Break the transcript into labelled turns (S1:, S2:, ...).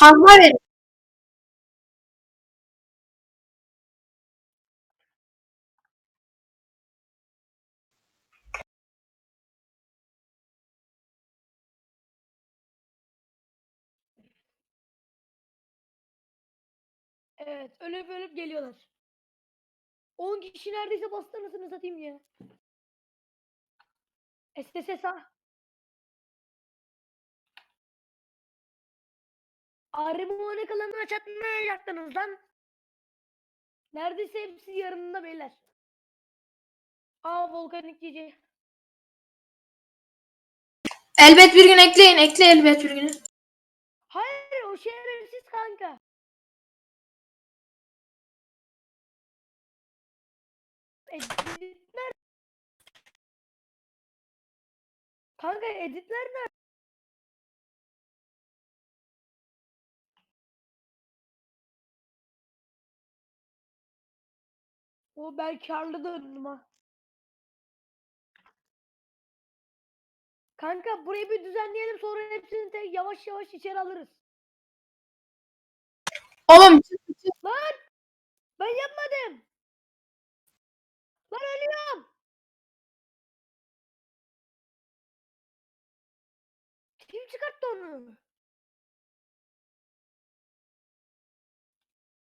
S1: Kazma verin.
S2: Evet ölüp ölüp geliyorlar. 10 kişi neredeyse bastı anasını satayım ya. STS sağ. Armoni kalanına çatmayacaktınız lan. Neredeyse hepsi yarınında beyler. Aa volkanik gece.
S1: Elbet bir gün ekleyin. Ekle elbet bir gün.
S2: Hayır o şerefsiz kanka. Editler. Kanka editler nerede? O ben karlı döndüm ha. Kanka burayı bir düzenleyelim sonra hepsini tek yavaş yavaş içeri alırız.
S1: Oğlum
S2: Ben yapmadım. Lan ölüyorum. Kim çıkarttı onu?